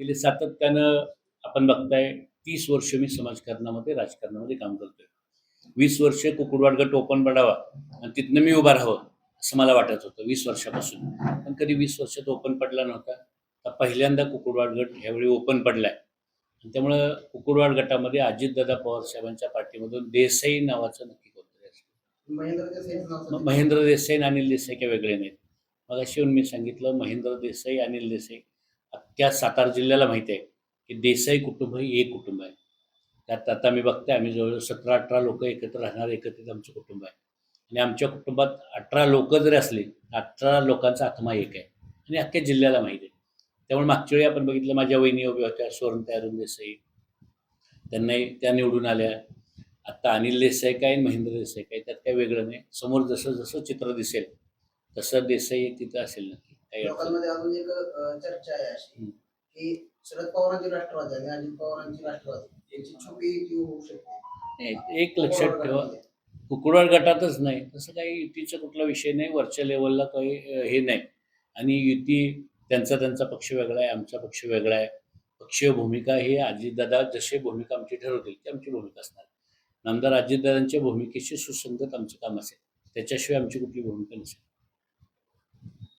गेले सातत्यानं आपण बघताय तीस वर्ष मी समाजकारणामध्ये राजकारणामध्ये काम करतोय. वीस वर्ष कुकुडवाड गट ओपन पडावा आणि तिथनं मी उभा राहावं असं मला वाटत होतं वीस वर्षापासून. पण कधी वीस वर्षात ओपन पडला नव्हता. तर पहिल्यांदा कुकुडवाड गट ह्यावेळी ओपन पडलाय. आणि त्यामुळं कुकुडवाड गटामध्ये अजितदादा पवार साहेबांच्या पार्टीमधून देसाई नावाचं नक्की कोणतरी. महेंद्र देसाई आणि अनिल देसाई काही वेगळे नाहीत. मग अशी मी सांगितलं महेंद्र देसाई अनिल देसाई. अख्ख्या सातारा जिल्ह्याला माहिती आहे की देसाई कुटुंब हे एक कुटुंब आहे. त्यात आता मी बघते आम्ही जवळ सतरा अठरा लोक एकत्र राहणार एकत्रित आमचं कुटुंब आहे. आणि आमच्या कुटुंबात अठरा लोक जरी असले अठरा लोकांचा आत्मा एक आहे. आणि अख्ख्या जिल्ह्याला माहिती आहे. त्यामुळे मागच्या वेळी आपण बघितलं माझ्या वहिनी उभ्या होत्या सुवर्ण अरुण देसाई. त्यांनाही त्या निवडून आल्या. आता अनिल देसाई काय आणि महेंद्र देसाई काय त्यात काही वेगळं नाही. समोर जसं जसं चित्र दिसेल तसं देसाई तिथं असेल नक्की. काही अडचण लोकांमध्ये अजून एक अं, चर्चा आहे अशी. की शरद पवारांची राष्ट्रवादी आणि अजित पवारांची राष्ट्रवादी याची छोटी युती होऊ शकते? नाही. एक लक्षात ठेवा. कुकुडवाड गटातच नाही तसं काही युतीचा कुठला विषय नाही वरच्या लेवलला काही अं, हे नाही. आणि युती त्यांचा त्यांचा पक्ष वेगळा आहे आमचा पक्ष वेगळा आहे. पक्षीय भूमिका ही अजितदादा जशी भूमिका आमची ठरवतील ती आमची भूमिका असणार. नामदार अजितदादांच्या भूमिकेशी सुसंगत आमचं काम असेल त्याच्याशिवाय आमची कुठली भूमिका नसेल.